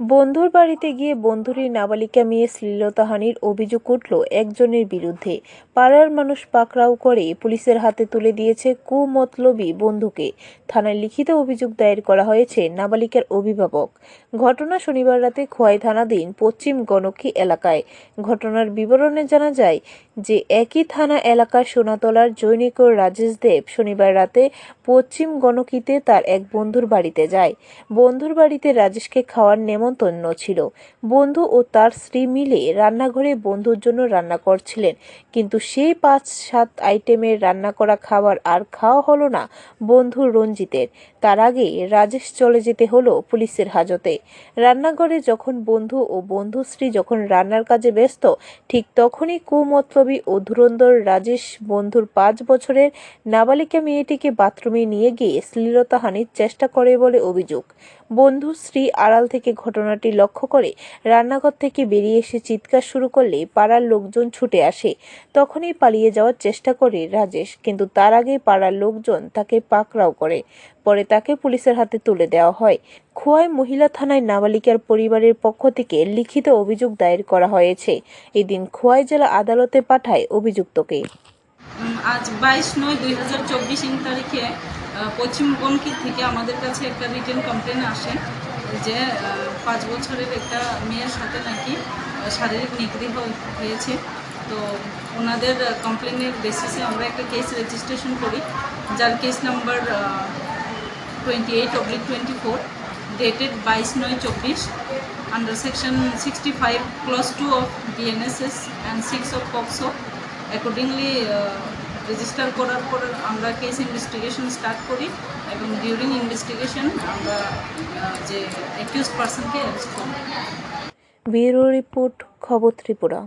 বন্ধুর বাড়িতে গিয়ে বন্ধুরই নাবালিকা মেয়ে শ্লীলতাহানির অভিযোগ উঠল একজনের বিরুদ্ধে। পাড়ার মানুষ পাকড়াও করে পুলিশের হাতে তুলে দিয়েছে কুমতলবী বন্ধুকে। থানায় লিখিত অভিযোগ দায়ের করা হয়েছে নাবালিকার অভিভাবক। ঘটনা শনিবার রাতে খোয়াই থানাধীন পশ্চিম গণকি এলাকায়। ঘটনার বিবরণে জানা যায় যে একই থানা এলাকার সোনাতলার জৈনিকর রাজেশ দেব শনিবার রাতে পশ্চিম গণকিতে তার এক বন্ধুর বাড়িতে যায়। বন্ধুর বাড়িতে রাজেশকে খাওয়ার নেমন্তন্ন ছিল। বন্ধু ও তার স্ত্রী মিলে রান্নাঘরে বন্ধুর জন্য রান্না করছিলেন। কিন্তু সেই পাঁচ সাত আইটেমের রান্না করা খাবার আর খাওয়া হলো না বন্ধু রঞ্জিতের। তার আগে রাজেশ চলে যেতে হলো পুলিশের হাজতে। রান্নাঘরে যখন বন্ধু ও বন্ধু যখন রান্নার কাজে ব্যস্ত, ঠিক তখনই কুমতলবী ও ধুরন্ধর রাজেশ বন্ধুর পাঁচ বছরের নাবালিকা মেয়েটিকে বাথরুমে নিয়ে গিয়ে শ্লীলতাহানির চেষ্টা করে বলে অভিযোগ। বন্ধু শ্রী আড়াল থেকে ঘটনাটি লক্ষ্য করে রান্নাঘর থেকে বেরিয়ে এসে চিৎকার শুরু করলে পাড়ার লোকজন ছুটে আসে। তখনই পালিয়ে যাওয়ার চেষ্টা করে রাজেশ, কিন্তু তার আগে পাড়ার লোকজন তাকে পাকড়াও করে। পরে তাকে পুলিশের হাতে তুলে দেওয়া হয়। খোয়াই মহিলা থানায় নাবালিকার পরিবারের পক্ষ থেকে লিখিত অভিযোগ দায়ের করা হয়েছে। এদিন খোয়াই জেলা আদালতে পাঠায় অভিযুক্তকে। আজ বাইশ নয় দুই হাজার চব্বিশ তারিখে আহ, পশ্চিম বনকির থেকে আমাদের কাছে একটা রিটেন কমপ্লেন আসে যে পাঁচ বছরের একটা মেয়ের সাথে নাকি শারীরিক নিগৃহ হয়েছে। তো ওনাদের কমপ্লেনের বেসিসে আমরা একটা কেস রেজিস্ট্রেশন করি যার case number twenty eight oblique twenty four dated বাইশ নয় চব্বিশ under section sixty five clause two of BNSS and six of POCSO accordingly register করার পর আমরা কেস ইনভেস্টিগেশন স্টার্ট করি এবং ডিউরিং ইনভেস্টিগেশন আমরা যে অ্যাকিউজ পার্সনকে অ্যারেস্ট করি। ব্যুরো রিপোর্ট, খবর ত্রিপুরা।